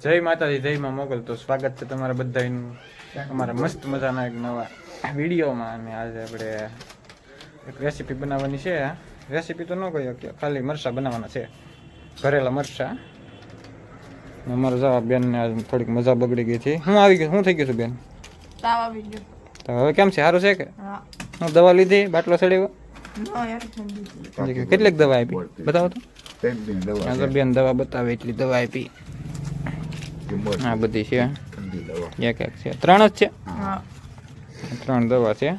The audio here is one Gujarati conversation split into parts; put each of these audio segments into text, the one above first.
જય માતાજી જય માં મોગલ. તો સ્વાગત છે તમારા બધાનું અમારા મસ્ત મજાના એક નવા વિડીયોમાં અને આજે આપણે એક રેસીપી બનાવવાની છે. રેસીપી તો ન કહી કે ખાલી મરચાં બનાવવાના છે. ભરેલા મરચાં. અમારા જવા બેનને આજે થોડીક મજા બગડી ગઈ હતી. હું આવી ગયો હું થઈ ગયું છું બેન? આવી ગયો. તો હવે કેમ છે? સારું છે કે? હું. દવા લીધી બાટલો ઠંડી. કેટલીક દવા આપી? બતાવો તો. બેન દવા બતાવે એટલી દવા આપી. આ બધી છે. એક એક છે. ત્રણ જ છે? ત્રણ દવા છે.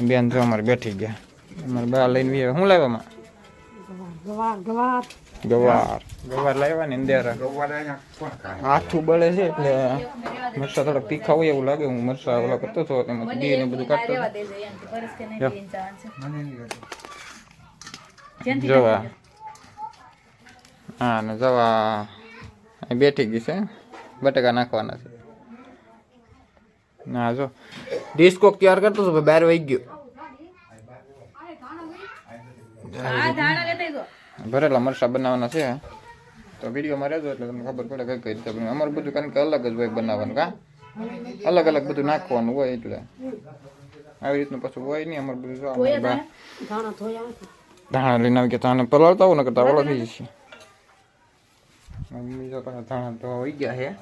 બેન જો અમારે બેઠી ગયા. અમારે બા લઈને વી શું લાવવામાં ગવાર ગવાર. ગવાર. ગવાર લાવ્યા ને ખાય? આઠું બળે છે એટલે મરસા થોડાક તીખા હોય એવું લાગે. હું મરસા ઓલા કરતો હતો એમાં બી ને બધું કાઢતો જવા. હા ને જવા. બેઠી ગઈ છે બટાકા નાખવાના છે. ના જો. ડીશ કોક તૈયાર કરતો હતો બહાર વહી ગયો. ભરેલા મરસા બનાવવાના છે તો વિડીયોમાં રહેજો એટલે તમને ખબર પડે કઈ કઈ રીતે. અમારું બધું કારણ કે અલગ જ હોય બનાવવાનું કા? અલગ અલગ બધું નાખવાનું હોય એટલે. આવી રીતનું પછી હોય નહીં અમારું બધું ધાણા? લઈને આવી ગયા ધાણા પલાળતા હોય ને કરતા ઓળખી જશે. મમ્મી ધાણા તો હોઈ ગયા છે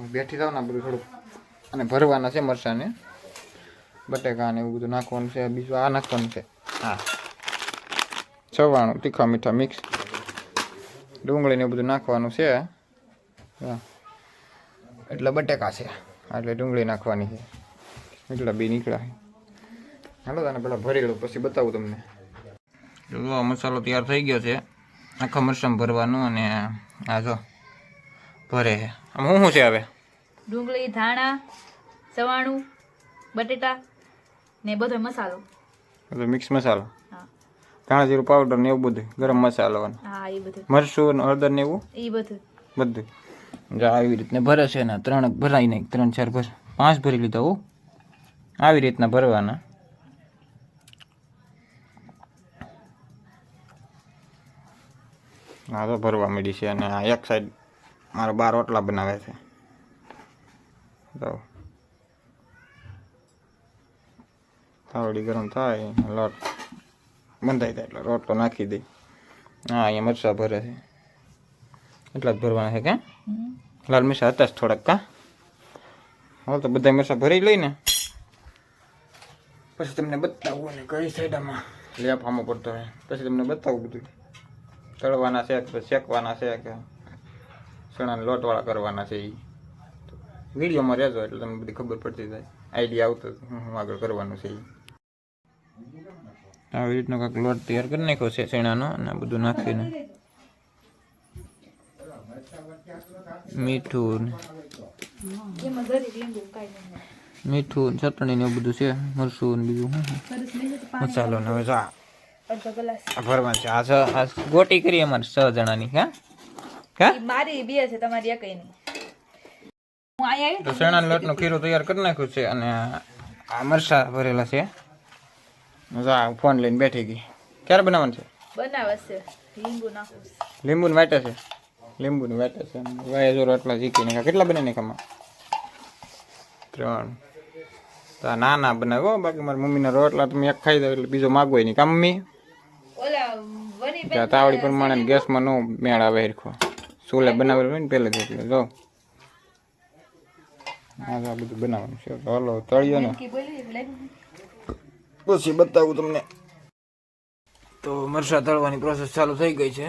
બેઠી જાઉં ને બધું થોડુંક. અને ભરવાના છે મરચાંને. બટેકા ને એવું બધું નાખવાનું છે બીજું આ નાખવાનું છે. હા. ચવાણું તીખા મીઠા મિક્સ. ડુંગળીને એવું બધું નાખવાનું છે. હા. એટલે બટેકા છે. એટલે ડુંગળી નાખવાની છે. એટલા બી નીકળ્યા છે. હાલો તને પેલા ભરી લઉં પછી બતાવું તમને. જો મસાલો તૈયાર થઈ ગયો છે. આખા મરચાં ભરવાનું અને આ જો ભરે. છે આમાં શું શું છે હવે? ડુંગળી ધાણા ચવાણું બટેટા ને બધો મસાલો. બધો મિક્સ મસાલો? ધાણા જીરું પાવડર ને એવું બધું? ગરમ મસાલો હા એ બધું. મરચું ને હળદર ને એવું? એ બધું. બધું. જો આવી રીતના ભરે છે ને ત્રણ ભરાઈ નહીં ત્રણ ચાર ભર. પાંચ ભરી લીધા હો. આવી રીતના ભરવાના. હા તો ભરવા મળી છે અને આ એક સાઈડ મારો બાર રોટલા બનાવે છે. તો થાવડી ગરમ થાય લોટ બંધાઈ જાય એટલે રોટલો નાખી દઈ હા અહીંયા મરચાં ભરે છે. એટલા જ ભરવાના છે કે? લાલ મરચાં હતા જ થોડાક કા? હવે તો બધા મરચાં ભરી લઈને પછી તમને બતાવું ને કઈ સાઈડમાં લેફ આમાં પડતો હોય. પછી તમને બતાવું બધું. તળવાના છે કે શેકવાના છે કે ચણાને લોટવાળા કરવાના છે એ વિડીયોમાં રહેજો એટલે તમને બધી ખબર પડતી જાય. આઈડિયા આવતો હું આગળ કરવાનું છે એ આવી રીતનો કાંઈક લોટ તૈયાર કરી નાખ્યો છે ચણાનો અને બધું નાખીને. મીઠું મીઠું ચટણી ને એવું બધું છે મરસું બીજું મસાલો ને હવે અડધો ગ્લાસ. ભરવાનું છે. આ છ આ ગોટી કરી અમારે છ જણાની હા? હા? મારી બે છે તમારી એકઈ નહીં હું અહીંયા તો ચણાના લોટનો ખીરો તૈયાર કરી નાખ્યું છે અને આ મરસા ભરેલા છે. મજા ફોન લઈને બેઠી ગઈ. ક્યારે બનાવવાનું છે? બનાવશે લીંબુ નાખું છું. લીંબુ વાટે છે? લીંબુ વાટે છે. વાય જો રોટલા જીકી નાખ્યા. કેટલા બને નાખ્યામાં ત્રણ. તો ના ના બનાવો બાકી મારી મમ્મીના રોટલા તમે એક ખાઈ દો એટલે બીજો માગો નહીં. કામ મમ્મી? ઓલા વની બેન તાવડી પ્રમાણે ગેસમાં નો મેળ આવે હરખો. સોલે બનાવેલું હોય ને એટલે જો. હા તો આ બધું બનાવવાનું છે. હાલો તળિયો ને. એટલે પછી બતાવું તમને. તો મરસા તળવાની પ્રોસેસ ચાલુ થઈ ગઈ છે.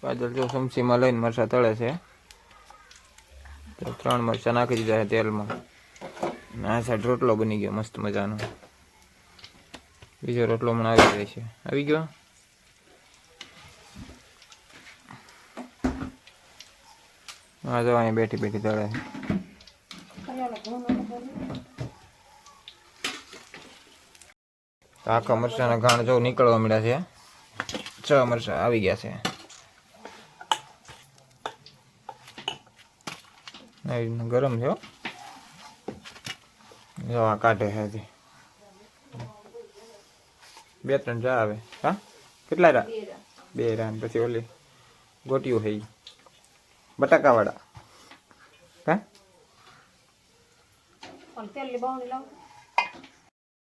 પાછળ જો સમસીમાં લઈને મરસા તળે છે. તો ત્રણ મરચા નાખી દીધા છે તેલમાં. આ સાઈડ રોટલો બની ગયો મસ્ત મજાનો. બીજો રોટલો પણ આવી જાય છે. આવી ગયો? હા જો અહીં બેઠી બેઠી દળે આખા મરચાના ઘાણ જો નીકળવા મળ્યા છે. છ મરચા આવી ગયા છે. ગરમ છે હો. જો આ કાઢે છે હજી. બે ત્રણ જા આવે. હા? કેટલા રા? બે રા. પછી ઓલી ગોટીઓ થઈ બટાકાવાળા હા?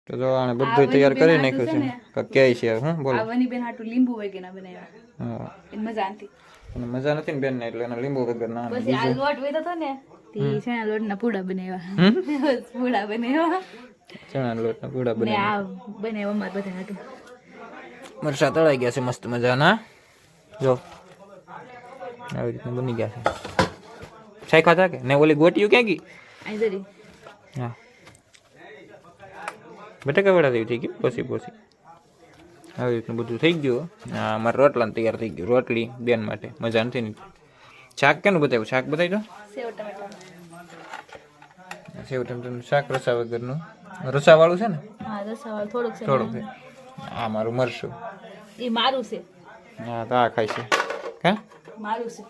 તો જો આને બધું તૈયાર કરી નાખ્યું છે કે કે છે હું બોલો. આ બેન હાટુ લીંબુ વગેરે બનાવ્યા. હા. એને મજા નથી. અને મજા નથી ને બેન ને એટલે એના લીંબુ વગર ના પછી આ લોટ વેતો તો ને તે લોટ ના પૂડા બનાવ્યા. પૂડા બનાવ્યા. ચણા લોટના પૂડા ને બને આ બનાવ્યા. અમારે બધા હાટુ. મરસા તળાઈ ગયા છે મસ્ત મજાના. જો. આવી રીતનું બની ગયા છે. શાખા હતા કે? ને ઓલી ગોટીયું ક્યાં ગઈ? હા. બટાકા વડા જેવી થઈ ગયું પોસી પોસી. આવી રીતનું બધું થઈ ગયું. હા મારા રોટલા તૈયાર થઈ ગયું રોટલી બેન માટે. મજા નથી નહીં શાક કેનું બતાવ્યું? શાક બતાવી દો. સેવ ટમેટાનું શાક રસા વગરનું રસાવાળું છે ને? થોડુંક છે થોડુંક આ મારું મરશું એ મારું છે. હા તો આ ખાય છે. હા મારું છે.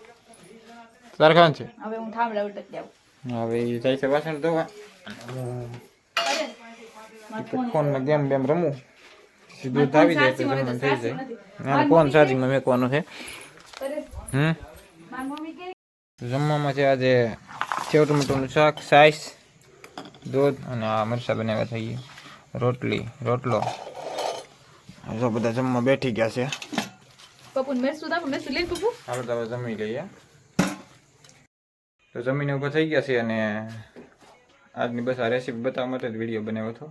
સરખાન છે? હવે હું થાંભલા ઉટક જાઉં. હવે જાય છે વાસણ ધોવા ફોનમાં ગેમ બેમ રમું. સીધું આવી જાય તો જમવાનું થઈ જાય. ના ફોન ચાર્જિંગમાં મેકવાનો છે. હમ? જમવામાં છે આજે સેવ ટમેટોનું શાક સાઈસ દૂધ અને આ મરચાં બનાવ્યા થઈ રોટલી રોટલો. બધા જમવા બેઠી ગયા છે. પપ્પુ ને મેરસું આપો મેરસું લઈને પપ્પુ હાલો તો હવે જમી લઈએ. તો જમીને ઊભા થઈ ગયા છે અને આજની બસ આ રેસીપી બતાવવા માટે જ વીડિયો બનાવ્યો હતો.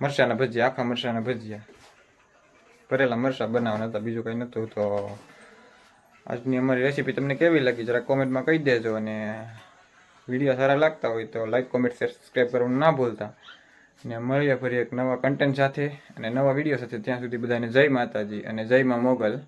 મરચાના ભજીયા, આખા મરચાના ભજીયા. ભરેલા મરચા બનાવવાના હતા, બીજું કંઈ નહોતું. તો આજની અમારી રેસીપી તમને કેવી લાગી જરા કોમેન્ટમાં કહી દેજો અને વીડિયો સારા લાગતા હોય તો લાઈક કોમેન્ટ સબસ્ક્રાઈબ કરવાનું ના ભૂલતા. અને મળીએ ફરી એક નવા કન્ટેન્ટ સાથે અને નવા વીડિયો સાથે. ત્યાં સુધી બધાને જય માતાજી અને જય મા મોગલ.